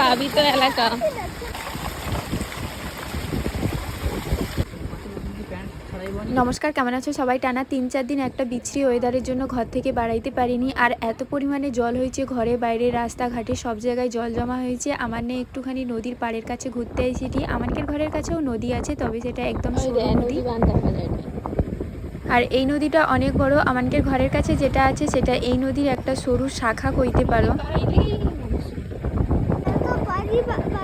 প্লাবিত এলাকা। নমস্কার কেমন আছো সবাই? টানা তিন চার দিন একটা বিচ্ছিরি ওয়েদারের জন্য ঘর থেকে বাড়াইতে পারিনি আর এত পরিমাণে জল হয়েছে ঘরে বাইরে রাস্তাঘাটে সব জায়গায় জল জমা হয়েছে। আমার নিয়ে একটুখানি নদীর পাড়ের কাছে ঘুরতে এসেছি। আমাদের ঘরের কাছেও নদী আছে তবে সেটা একদম সরু নদী। আর এই নদীটা অনেক বড়। আমাদের ঘরের কাছে যেটা আছে সেটা এই নদীর একটা সরু শাখা কইতে পারো তো বাড়ি বাড়ি তো বাড়ি আসছি দুর্গাপুর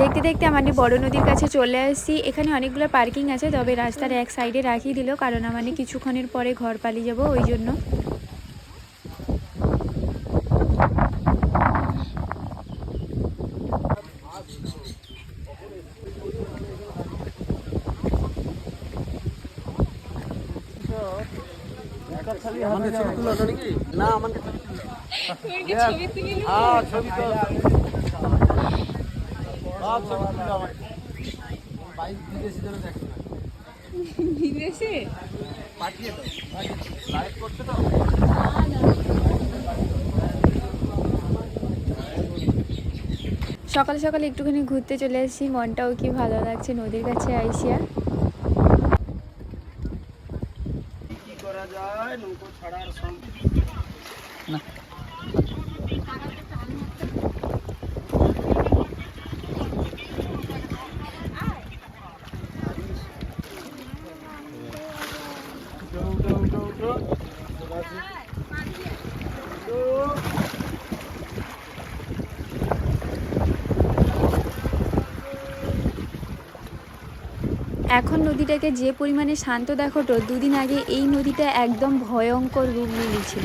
দেখতে দেখতে আমাদের বড় নদীর কাছে চলে আসছি। এখানে অনেকগুলো পার্কিং আছে, তবে রাস্তার এক সাইডে রাখিয়ে দিল, কারণ আমাদের কিছুক্ষণের পরে ঘর পালিয়ে যাব, ওই জন্য। না আমাকে হ্যাঁ ছবি তো। সব ছবি তুলো আমার বাইক বিদেশি জন্য দেখো। বিদেশে? পাঠিয়ে দাও। লাইভ করছে তো? সকাল সকাল একটুখানি ঘুরতে চলে এসেছি। মনটাও কি ভালো লাগছে? নদীর কাছে আইসিয়া কি করা যায় নৌকো ছাড়ার সঙ্গে এখন নদীটাকে যে পরিমাণে শান্ত দেখো তো, দুদিন আগে এই নদীটা একদম ভয়ঙ্কর রূপ নিয়েছিল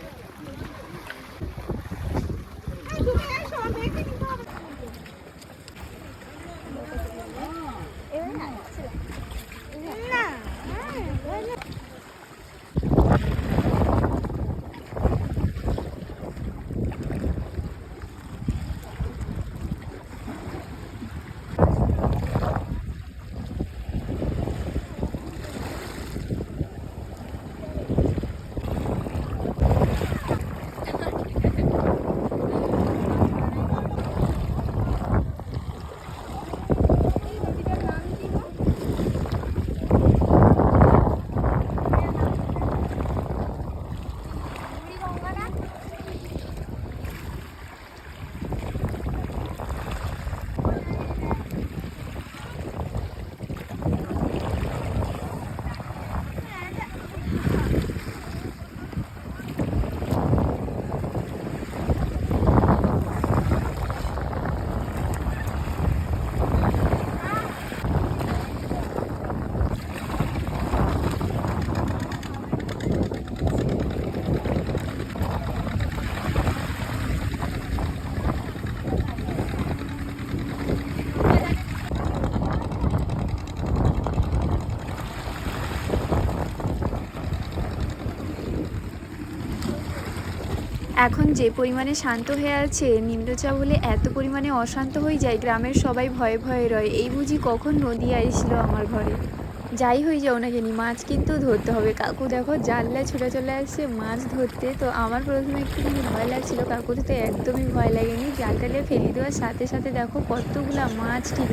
এখন যে পরিমাণে শান্ত হয়ে আছে, নিম্নচাপ হলে এত পরিমাণে অশান্ত হয়ে যায়, গ্রামের সবাই ভয়ে ভয়ে রয়। এই বুঝি কখন নদী আইছিল আমার ঘরে? যাই হয়ে যাও না জানি মাছ কিন্তু ধরতে হবে। কাকু দেখো জানলায় ছুটে চলে আসছে, মাছ ধরতে। তো আমার প্রথমে একটুখানি ভয় লাগছিল কাকুর তো একদমই ভয় লাগেনি। জালটালে ফেলে দেওয়ার সাথে সাথে দেখো কতগুলা মাছ ঠিক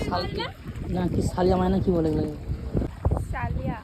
সালকি না কি সালিয়া মায়না কি বলে এগুলো? সালিয়া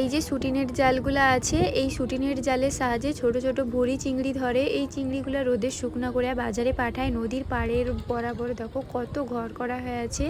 এই যে শুটিনের জালগুলো আছে, এই শুটিনের জালের সাহায্যে ছোট ছোট ভুড়ি, চিংড়ি ধরে এই চিংড়িগুলো রোদে শুকনো করে বাজারে পাঠায়। নদীর পাড়ের বরাবর দেখো কত ঘর করা হয়ে আছে।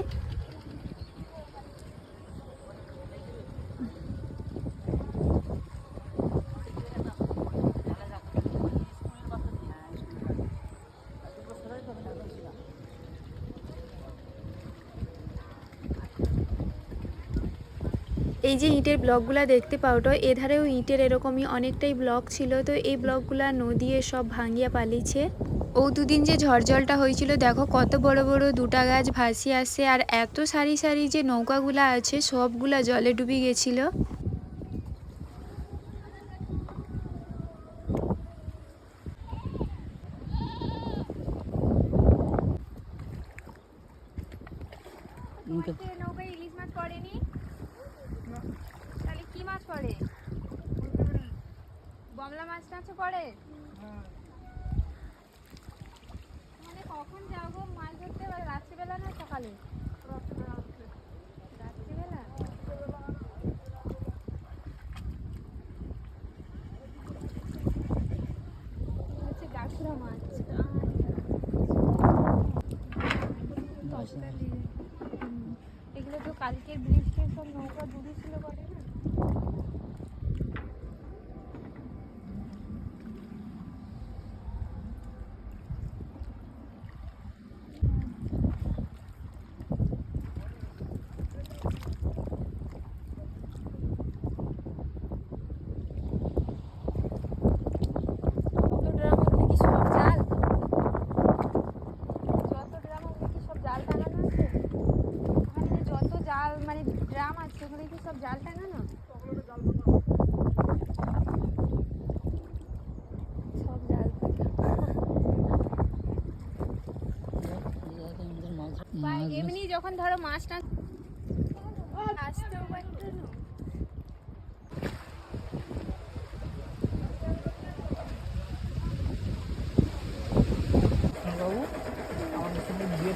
এই যে ইটের ব্লকগুলো দেখতে পাও তো, এধারেও ইটের এরকমই অনেকটাই ব্লক ছিল। তো এই ব্লকগুলা নদী সব ভাঙিয়া পালিছে। ও দুদিন যে ঝড় জলটা হয়েছিল, দেখো কত বড় বড় দুটা গাছ ভাসিয়ে আসছে, আর এত সারি সারি যে নৌকাগুলা আছে, সবগুলা জলে ডুবে গেছিল। নৌকায় ইলিশ মাছ পড়েনি তাহলে কি মাছ পড়ে টাছ পড়ে মানে কখন যাও গো মাছ ধরতে এবার রাত্রিবেলা না সকালে? রাত্রিবেলা হচ্ছে গাছুরা মাছ। এগুলো তো কালকের বৃষ্টি সব নৌকা ডুবেছিল বলে না কত ড্রাম ওগুলো কি সব জাল যত ড্রাম ওগুলো কি সব জাল টাঙানো আছে ওখানে যে যত জাল মানে ড্রাম আছে ওগুলো কি সব জাল টাঙানো সব জাল বা এমনি যখন ধরো মাছ টাছ আসতেও পারতো বাবু আমাদের সঙ্গে বিয়ে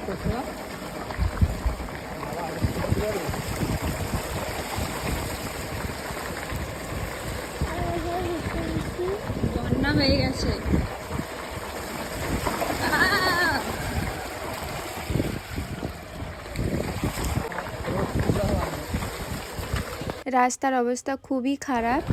বন্যা হয়ে গেছে আহ! রাস্তার অবস্থা খুবই খারাপ।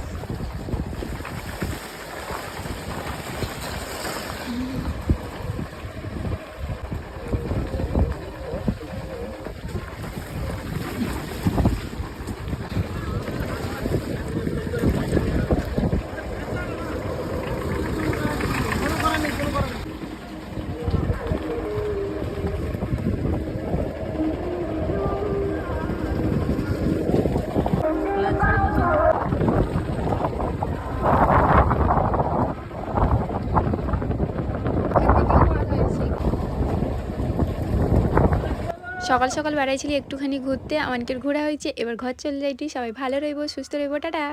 সকাল সকাল বেড়াইছিলি একটুখানি ঘুরতে, আমানকের ঘোরা হয়েছে, এবার ঘর চলে যাইটি, সবাই ভালো রইব, সুস্থ রইব, টাটা।